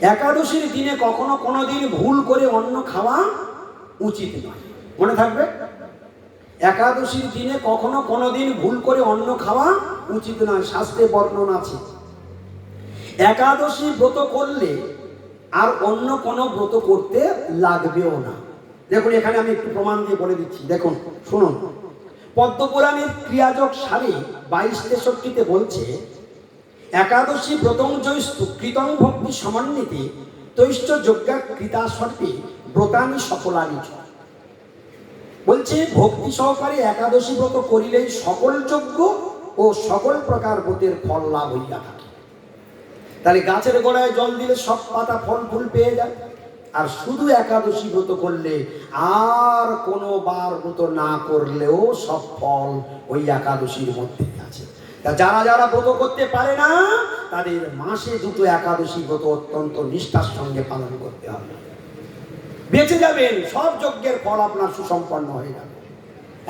একাদশীর দিনে কখনো কোনো দিন ভুল করে অন্ন খাওয়া উচিত নয়। মনে থাকবে? একাদশীর দিনে কখনো কোনো দিন ভুল করে অন্ন খাওয়া উচিত নয়, শাস্ত্রে বর্ণন আছে। একাদশী ব্রত করলে আর অন্য কোনো ব্রত করতে লাগবেও না। দেখুন, এখানে আমি একটু প্রমাণ দিয়ে বলে দিচ্ছি। দেখুন, শুনুন। পদ্মপুরাণের ক্রিয়াযোগ সারে বাইশ তেষট্টিতে বলছে একাদশী ব্রতঞ্জয়স্তু কৃতং ভক্তি সমন্বিতে তৈষ্ট যজ্ঞা কৃতা সর্পে ব্রতানি সফলানি চ। বলছে, ভক্তি সহকারে একাদশী ব্রত করিলেই সকল যজ্ঞ ও সকল প্রকার ব্রতের ফল লাভ হইয়া থাকে। তাহলে গাছের গোড়ায় জল দিলে সব পাতা ফল ফুল পেয়ে যায়। আর শুধু একাদশী ব্রত করলে আর কোনো বার ব্রত না করলেও সব ফল ওই একাদশীর মধ্যে আছে। যারা যারা ব্রত করতে পারে না, তাদের মাসে দুটো একাদশী ব্রত অত্যন্ত নিষ্ঠার সঙ্গে পালন করতে হবে। বেঁচে যাবেন, সব যজ্ঞের ফল আপনার সুসম্পন্ন হয়ে যাবে।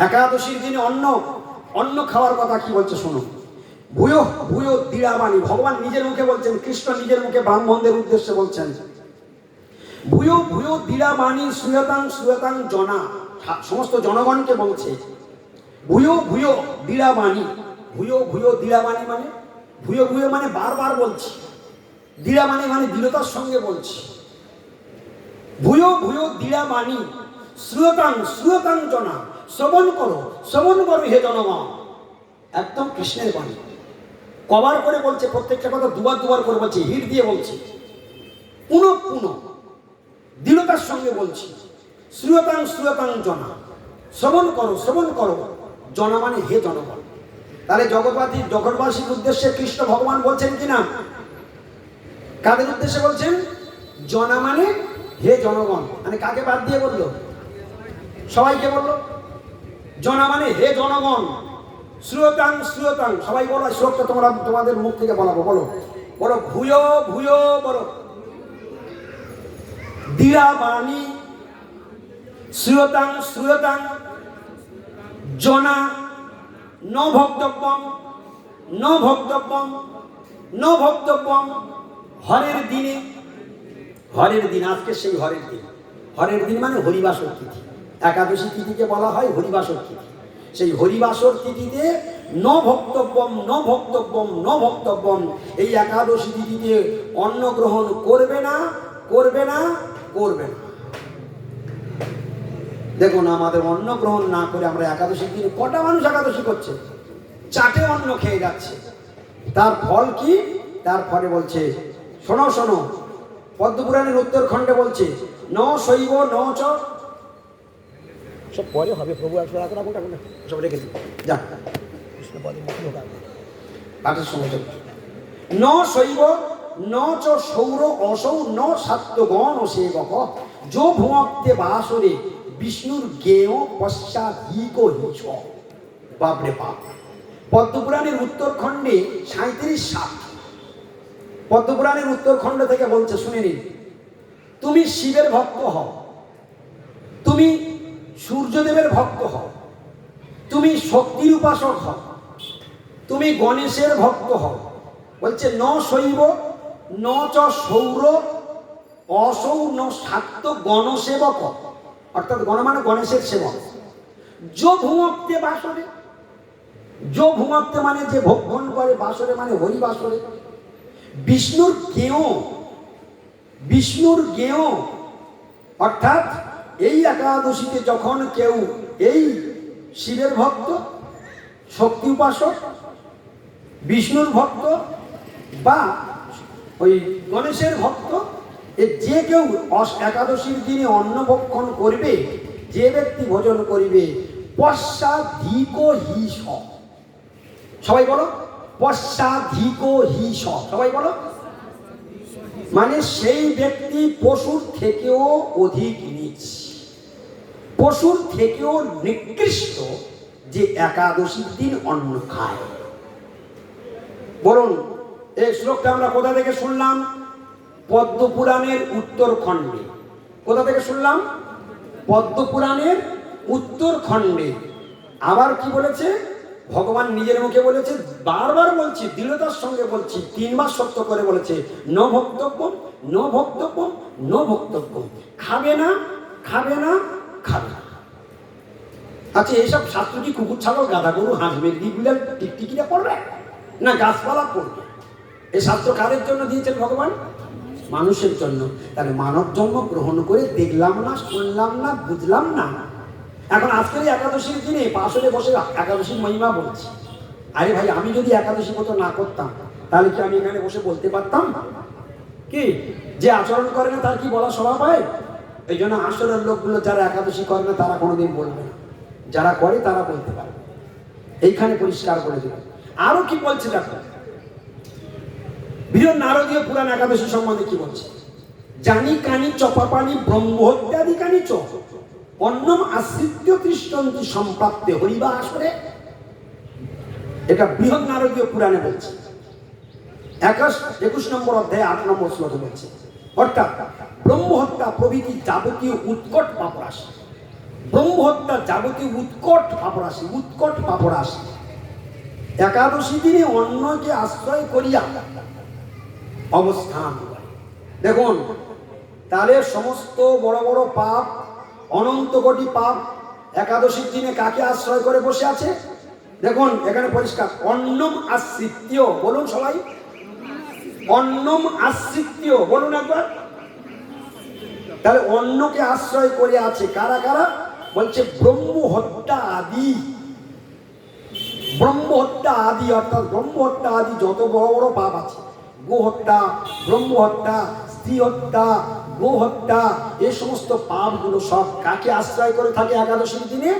একাদশীর দিনে অন্ন অন্ন খাওয়ার কথা কি বলছে শুনুন ভূয় ভূয় দিড়াবাণী ভগবান নিজের মুখে বলছেন, কৃষ্ণ নিজের মুখে ব্রাহ্মণদের উদ্দেশ্যে বলছেন। ভূয় ভূয় দিড়াবাণী সুয়তাং সুয়তাং জনা সমস্ত জনগণকে বলছে। ভূয় ভূয় দিড়াবাণী ভূয় ভূয় দিড়াবাণী মানে ভূয় ভূয় মানে বারবার বলছি। দিড়াবাণী মানে মানে দৃঢ়তার সঙ্গে বলছি। ভুয়ো ভুয়ো ভূয় দিড়াবাণী শ্রুয়তাং শ্রুয়তাং জনা। শ্রবণ করো শ্রবণ করো হে জনগণ। একদম কৃষ্ণের বাণী। কবার করে বলছে, প্রত্যেকটা কথা দুবার দুবার করে বলছে, হিট দিয়ে বলছে। পুনঃ পুনঃ দৃঢ়তার সঙ্গে বলছি। শ্রুয়তাং শ্রুয়তাং জনা। শ্রবণ করো শ্রবণ করো। জনা মানে হে জনগণ। তাহলে জগৎবাদী জগৎবাসীর উদ্দেশ্যে কৃষ্ণ ভগবান বলছেন কিনা কাদের উদ্দেশ্যে বলছেন? জনা মানে হে জনগণ। মানে কাকে বাদ দিয়ে বলল? সবাইকে বলল? জনা মানে হে জনগণ। শ্রুয়তাং শ্রুয়তাং সবাই বলো শ্লোকটা তোমরা তোমাদের মুখ থেকে বলাবো, বলো। বলো, ভূয় ভূয়, বলো। দিরা বাণী শ্রুয়তাং শ্রুয়তাং জনা ন ভক্তব্যম ন ভক্তব্যম ন ভক্তব্যম হরের দিনে, হরের দিন, আজকে সেই হরের দিন। হরের দিন মানে হরিবাসর তিথি। একাদশী তিথিকে বলা হয় হরিবাসর তিথি। সেই হরিবাসর তিথিতে ন ভক্তব্যম ন ভক্তব্যম ন ভক্তব্যম এই একাদশী তিথিতে অন্ন গ্রহণ করবে না করবে না করবে না। দেখুন আমাদের অন্ন গ্রহণ না করে আমরা একাদশী দিনে কটা মানুষ একাদশী করছে? চাটে অন্ন খেয়ে যাচ্ছে। তার ফল কি? তার ফলে বলছে শোনো শোনো পদ্মপুরাণের উত্তরখণ্ডে বলছে ন শৈব ন চ। সব পরে হবে প্রভু একশো রাখো রাখো রাখো সব রেখে দিই যা। কৃষ্ণ পদে মুখী হোক পাঠের ন শৈব ন চ সৌর অসৌ ন সাত্যগণ ও সেবক। যো ভুমক্তে বাসরে বিষ্ণুর গেয় পশ্চাধিক হিস বাপরে বাপ পদ্মপুরাণের উত্তরখণ্ডে সাঁত্রিশ সাত। পদ্মপুরাণের উত্তরখণ্ড থেকে বলছে, শুনে নিন। তুমি শিবের ভক্ত হও। তুমি সূর্যদেবের ভক্ত হও। তুমি শক্তির উপাসক হও। তুমি গণেশের ভক্ত হও। বলছে, ন শৈব, ন চ সৌর অসৌ ন শাক্ত গণসেবক। অর্থাৎ গণ মানে গণেশের সেবক। যো ভূমক্তে বাসরে, যো ভূমক্তে মানে যে ভক্ষণ করে, বাসরে মানে হরি বাসরে। বিষ্ণুর গেয় বিষ্ণুর গেয় অর্থাৎ এই একাদশীতে যখন কেউ এই শিবের ভক্ত, শক্তি উপাসক, বিষ্ণুর ভক্ত বা ওই গণেশের ভক্ত যে কেউ একাদশীর দিনে অন্নভক্ষণ করবে, যে ব্যক্তি ভোজন করিবে, পশ্চাধিক হিস সবাই বলো, পশ্চাধিক হিস সবাই বলো। মানে সেই ব্যক্তি পশুর থেকেও অধিক নিচ। পশুর থেকেও নিকৃষ্ট যে একাদশীর দিন অন্ন খায়। বলুন, এই শ্লোকটা আমরা কোথা থেকে শুনলাম? পদ্মপুরাণের উত্তরখণ্ডে। কোথা থেকে শুনলাম? পদ্মপুরাণের উত্তরখণ্ডে। আবার কি বলেছে? ভগবান নিজের মুখে বলেছে, বারবার বলছি, দৃঢ়তার সঙ্গে বলছি, তিনবার সত্য করে বলেছে, ন ভক্তব্য ন ভক্তব্য ন ভক্তব্য খাবে না খাবে না খাবে না। আচ্ছা এইসব শাস্ত্র কি কুকুর, ছাগল, গাধা গরু, হাঁস মেঘি বিড়াল, টিকটিকিরা পড়বে? না গাছপালা পড়বে? এই শাস্ত্র কাদের জন্য দিয়েছেন ভগবান? মানুষের জন্য। তাহলে মানব জন্ম গ্রহণ করে দেখলাম না, শুনলাম না, বুঝলাম না। এখন আজকের একাদশীর দিনে পাশে বসে একাদশীর মহিমা বলছি। আরে ভাই, আমি যদি একাদশী মতো না করতাম, তাহলে কি আমি এখানে বসে বলতে পারতাম? কি? যে আচরণ করে না, তার কি বলা স্বভাব হয়? এই জন্য আসরের লোকগুলো যারা একাদশী করে না, তারা কোনোদিন বলবে না। যারা করে, তারা বলতে পারে এইখানে পরিষ্কার করে দেবে আরও কি বলছে দেখো? বীর নারদীয় পুরাণ একাদশী সম্বন্ধে কি বলছে? জানি কানি চপাপানি ব্রহ্মহত্যাদি কানি চ। অন্নম আশ্রিত্য তৃষ্টন্তি সম্প্রাপ্তে হরিবা আসরে। এটা বৃহৎ নারদীয় পুরাণে বলছে। একাশ, একুশ নম্বর অধ্যায়ে আট নম্বর শ্লোকে বলছে, অর্থাৎ ব্রহ্মহত্যা প্রভৃতি যাবতীয় উৎকট পাপরাশি। ব্রহ্মহত্যা যাবতীয় উৎকট পাপরাশি উৎকট পাপরাশি। একাদশী দিনে অন্যকে আশ্রয় করিয়া অবস্থান দেখুন তাহলে সমস্ত বড় বড় পাপ, অনন্ত কোটি পাপ একাদশীর দিনে কাকে আশ্রয় করে বসে আছে? দেখুন, এখানে পরিষ্কার, অন্নম আশ্রিত্য, বলুন সবাই। অন্নম আশ্রিত্য, বলুন একবার। তাহলে অন্নকে আশ্রয় করে আছে কারা কারা? বলছে ব্রহ্ম হত্যা আদি। ব্রহ্ম হত্যা আদি, অর্থাৎ ব্রহ্ম হত্যা আদি যত বড় বড় পাপ আছে। গো হত্যা ব্রহ্ম হত্যা স্ত্রী হত্যা গো হত্যা এই সমস্ত পাপগুলো সব কাকে আশ্রয় করে থাকে একাদশীর দিনে?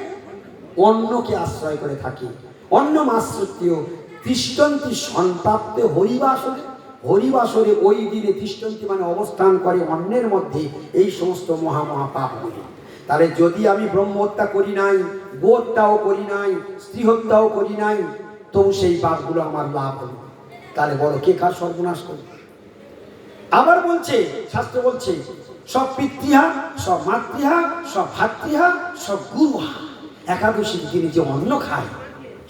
অন্যকে আশ্রয় করে থাকে। অন্য মাশ্রিতীয় তিষ্টন্তি সন্তাপ্তে হরিবাসরে হরিবাসরে ওই দিনে তিষ্টন্তি মানে অবস্থান করে অন্যের মধ্যে এই সমস্ত মহা মহা পাপগুলি তাহলে যদি আমি ব্রহ্ম হত্যা করি নাই গো হত্যাও করি নাই স্ত্রী হত্যাও করি নাই, তবু সেই পাপগুলো আমার লাভ হলো। তাহলে বলো, কে কার সর্বনাশ করবে? আবার বলছে, শাস্ত্র বলছে, সব পিতৃহা, সব মাতৃহা, সব ভাতৃহা, সব গুরুহা। একাদশীর দিনে যে অন্ন খায়,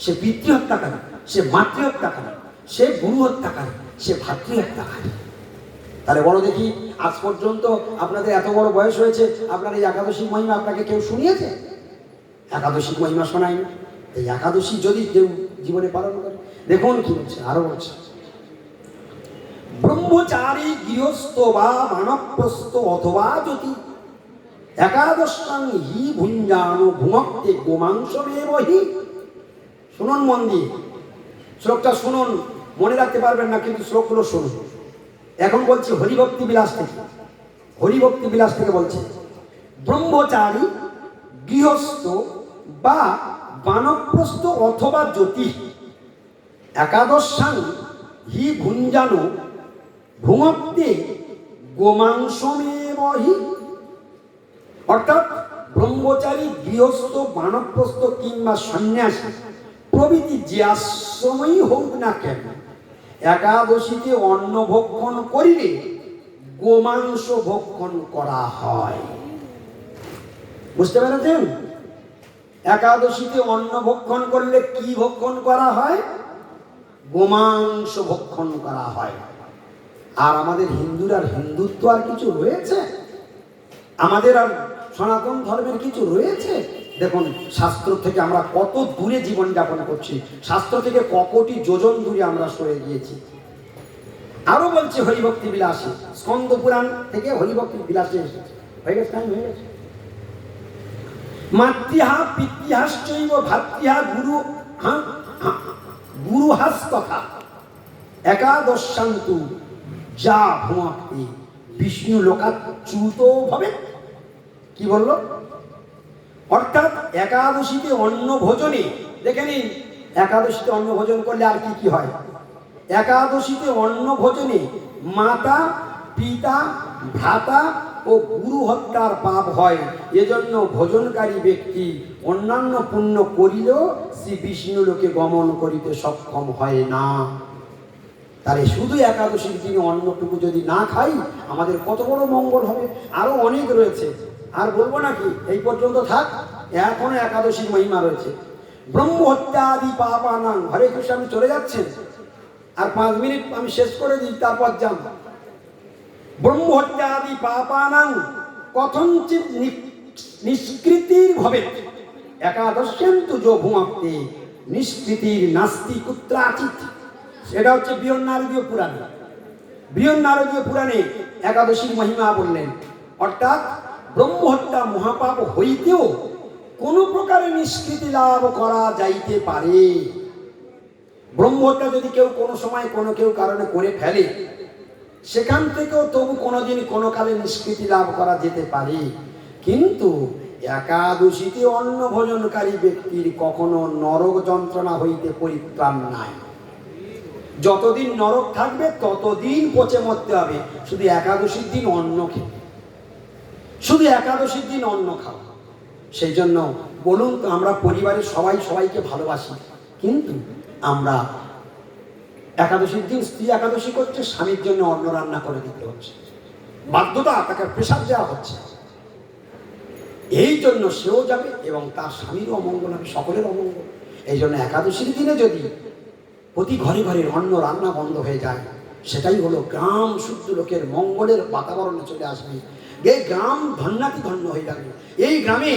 সে পিতৃ করে, সে মাতৃ করে, সে গুরু হত্যা করে, সে ভাতৃ করে। তাহলে বলো দেখি, আজ পর্যন্ত আপনাদের এত বড় বয়স হয়েছে, আপনার এই একাদশী মহিমা আপনাকে কেউ শুনিয়েছে? একাদশী মহিমা শোনায়নি। এই একাদশী যদি কেউ জীবনে পালন করে, দেখুন কি বলছে, আরও বলছে। ব্রহ্মচারী গৃহস্থ বা মানবপ্রস্থ অথবা যদি একাদশাং হি ভুঞ্জান ভুমক্তে গোমাংস বহি শুনুন মন দিয়ে শ্লোকটা শুনুন, মনে রাখতে পারবেন না, কিন্তু শ্লোকগুলো শুনুন। এখন বলছি হরিভক্তি বিলাস থেকে। হরিভক্তি বিলাস থেকে বলছে। ব্রহ্মচারী গৃহস্থ বা বানপ্রস্থ অথবা জ্যোতি। একাদশাং হি ভুঞ্জানো ভূমত্তে গোমাংসমেবহি অর্থাৎ ব্রহ্মচারী, গৃহস্থ, বানপ্রস্থ কিংবা সন্ন্যাসী, প্রভৃতি যে আশ্রমই হোক না কেন, একাদশীতে অন্ন ভক্ষণ করিলে গোমাংস ভক্ষণ করা হয়। বুঝতে পেরেছেন? একাদশীতে অন্ন ভক্ষণ করলে কি ভক্ষণ করা হয়? গোমাংস ভক্ষণ করা হয়। আর আমাদের হিন্দুর আর হিন্দুত্ব আর কিছু রয়েছে? আমাদের আর সনাতন ধর্মের কিছু রয়েছে? দেখুন, শাস্ত্র থেকে আমরা কত দূরে জীবন যাপন করছি, শাস্ত্র থেকে ককটি যোজন দূরে আমরা সরে গিয়েছি। আরও বলছে হরিভক্তি বিলাসে, স্কন্দ পুরাণ থেকে হরিভক্তি বিলাসে এসেছে। হয়ে গেছে টাইম হয়ে গেছে। মাতৃহা ভাতৃহা গুরু হা গুরুহাস কথা একাদশান্তু যা ভুমাপ্তি বিষ্ণু লোকাচ্যুত হবে কি বলল? অর্থাৎ একাদশীতে অন্ন ভোজনে, দেখে নিন, একাদশীতে অন্ন ভোজন করলে আর কি কি হয়? একাদশীতে অন্ন ভোজনে মাতা, পিতা, ভ্রাতা ও গুরু হত্যার পাপ হয়। এজন্য ভোজনকারী ব্যক্তি অন্যান্য পুণ্য করিলেও শ্রী বিষ্ণু লোকে গমন করিতে সক্ষম হয় না। তাহলে শুধু একাদশীর দিনে অন্নটুকু যদি না খাই, আমাদের কত বড় মঙ্গল হবে। আরও অনেক রয়েছে। আর বলব নাকি এই পর্যন্ত থাক, এখনও একাদশীর মহিমা রয়েছে। ব্রহ্ম হত্যাদি পাপানাং, হরে কৃষ্ণ, আমি চলে যাচ্ছেন আর পাঁচ মিনিট আমি শেষ করে দিই, তারপর যান। ব্রহ্ম হত্যাদি পাপানাং কথঞ্চিত নিষ্কৃতির ভবে। একাদশ্যন্তু যো ভূমাপ্তে, নিষ্কৃতির নাস্তি কুত্রাচিত সেটা হচ্ছে বৃহৎ নারদীয় পুরাণে। বৃহৎ নারদীয় পুরাণে একাদশীর মহিমা বললেন, অর্থাৎ ব্রহ্মহত্যা মহাপাপ হইতেও কোনো প্রকারে নিষ্কৃতি লাভ করা যাইতে পারে। ব্রহ্মহত্যা যদি কেউ কোনো সময় কোনো কেউ কারণে করে ফেলে, সেখান থেকেও তবু কোনোদিন কোনো কালে নিষ্কৃতি লাভ করা যেতে পারে। কিন্তু একাদশীতে অন্ন ভোজনকারী ব্যক্তির কখনো নরক যন্ত্রণা হইতে পরিত্রাণ নাই। যতদিন নরক থাকবে, ততদিন পচে মরতে হবে। শুধু একাদশীর দিন অন্ন খেতে শুধু একাদশীর দিন অন্ন খাও। সেই জন্য বলুন তো, আমরা পরিবারের সবাই সবাইকে ভালোবাসি। কিন্তু আমরা একাদশীর দিন স্ত্রী একাদশী করছে, স্বামীর জন্য অন্ন রান্না করে দিতে হচ্ছে। বাধ্যতা, তাকে প্রেশার দেওয়া হচ্ছে। এই জন্য সেও যাবে এবং তার স্বামীরও অমঙ্গল হবে, সকলের অমঙ্গল। এই জন্য একাদশীর দিনে যদি প্রতি ঘরে ঘরে অন্ন রান্না বন্ধ হয়ে যায়। সেটাই হলো গ্রাম শুদ্ধ লোকের মঙ্গলের বাতাবরণে চলে আসবে। এই গ্রাম ধন্যাতি ধন্য হয়ে যাবে। এই গ্রামে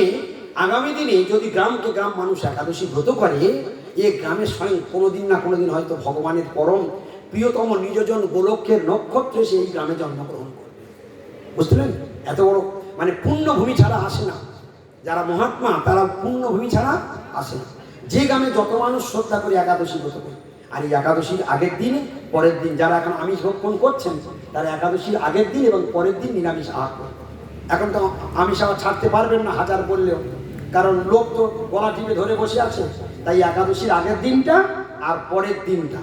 আগামী দিনে যদি গ্রামকে গ্রাম মানুষ একাদশী ব্রত করে এই গ্রামের স্বয়ং কোনোদিন না কোনোদিন হয়তো ভগবানের পরম প্রিয়তম নিজজন গোলক্ষের নক্ষত্রে সে এই গ্রামে জন্মগ্রহণ করবে। বুঝলেন এত বড় মানে পুণ্যভূমি ছাড়া আসে না। যারা মহাত্মা, তারা পুণ্যভূমি ছাড়া আসে না। যে গ্রামে যত মানুষ শ্রদ্ধা করে একাদশী ব্রত করে আর এই একাদশীর আগের দিন, পরের দিন যারা এখন আমিষ ভক্ষণ করছেন, তারা একাদশীর আগের দিন এবং পরের দিন নিরামিষ আহার করবে এখন তো আমিষ আবার ছাড়তে পারবেন না হাজার বললেও। কারণ লোক তো গলা টিপে ধরে বসে আছে। তাই একাদশীর আগের দিনটা আর পরের দিনটা,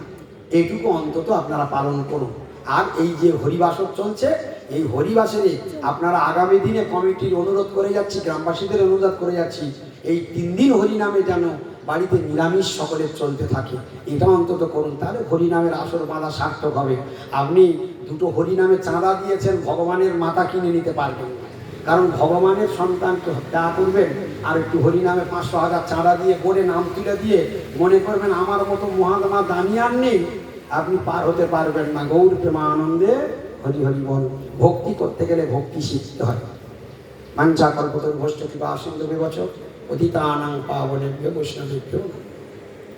এইটুকু অন্তত আপনারা পালন করুন। আর এই যে হরিবাসক চলছে, এই হরিবাসরে আপনারা আগামী দিনে কমিটির অনুরোধ করে যাচ্ছি, গ্রামবাসীদের অনুরোধ করে যাচ্ছি, এই তিন দিন হরিনামে যেন বাড়িতে নিরামিষ সকলের চলতে থাকে। এটা অন্তত করুন। তাহলে হরিনামের আসর বাঁধা সার্থক হবে। আপনি দুটো হরিনামে চাঁদা দিয়েছেন, ভগবানের মাথা কিনে নিতে পারবেন কারণ ভগবানের সন্তানকে হত্যা করবেন আর একটু হরিনামে পাঁচশো হাজার চাঁদা দিয়ে করে নাম তুলে দিয়ে মনে করবেন আমার মতো মহাত্মা দানিয়ার নেই। আপনি পার হতে পারবেন না। গৌর প্রেমা আনন্দে হরি হরি বল। ভক্তি করতে গেলে ভক্তি শিখতে হয়। মাঞ্চা কল্পতর ভষ্ট কিবা আসন্দ বিবচ অধিতানাং পাবনেভ্য বৈষ্ণবেভ্য।